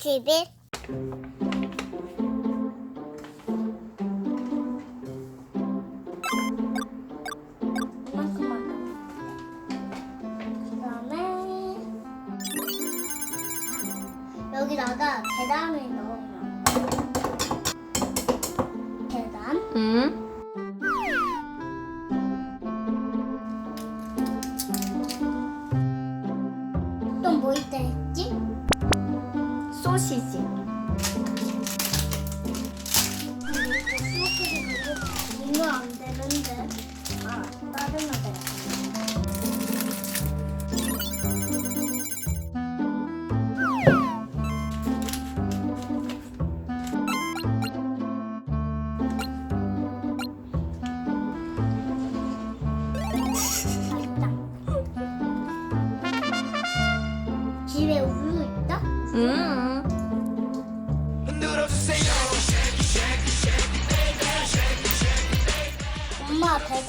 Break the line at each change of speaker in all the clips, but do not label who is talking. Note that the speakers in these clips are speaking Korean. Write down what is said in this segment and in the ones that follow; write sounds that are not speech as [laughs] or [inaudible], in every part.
TV 그다음에 여기다가 계란을 넣으
소시지.
이거 안 되는데. 아, 다른 거 돼. [laughs]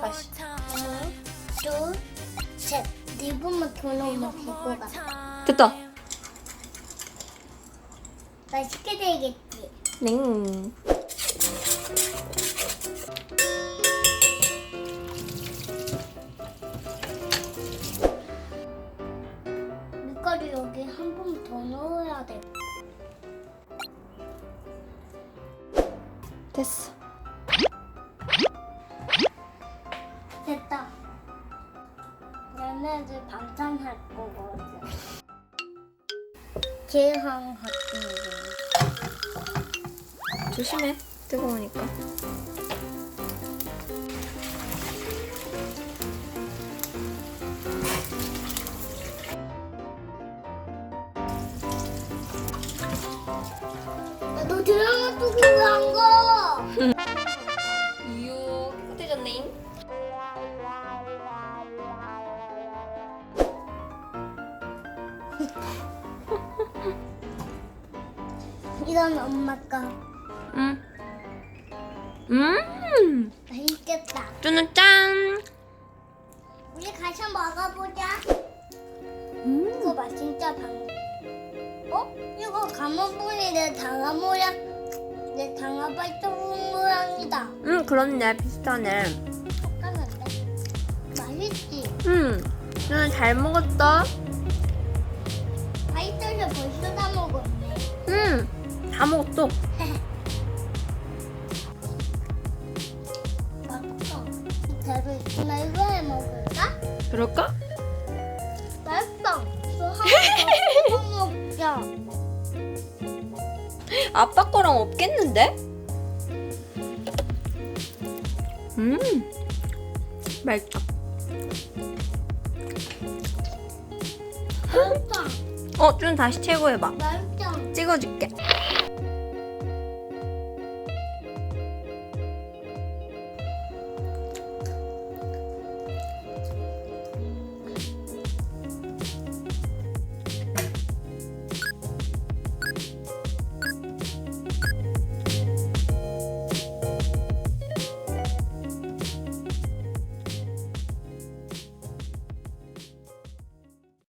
다시.
하나, 둘, 셋. 네 번만 더 넣으면 될 것 같아.
됐다.
맛있게 되겠지?
네.
밀가루 여기 한 번 더 넣어야 돼.
됐어.
얘네들 반찬 할 거거든. 계란 같은 거.
조심해. 뜨거우니까.
야, 너 드라마 보고 간 거. [laughs]
이유 깨끗해졌네.
이건 엄마 거.
응. 음.
맛있겠다.
쭈는 짠.
우리 같이 먹어보자.
음.
이거 맛 진짜 방. 어? 이거 가마불이 내 장아 모양. 내 장아 발톱 모양이다.
음, 그렇네. 비슷하네.
맛있지?
음. 쭈는 잘 먹었다. 먹었어.
맛있어. 대로 있구나. 이거 해 먹을까?
그럴까?
맛있어. 또 하나 더 먹자.
아빠 거랑 없겠는데? 음. 맛있다.
맛있어.
어, 쭈는 다시 최고 해봐.
맛있어.
찍어줄게.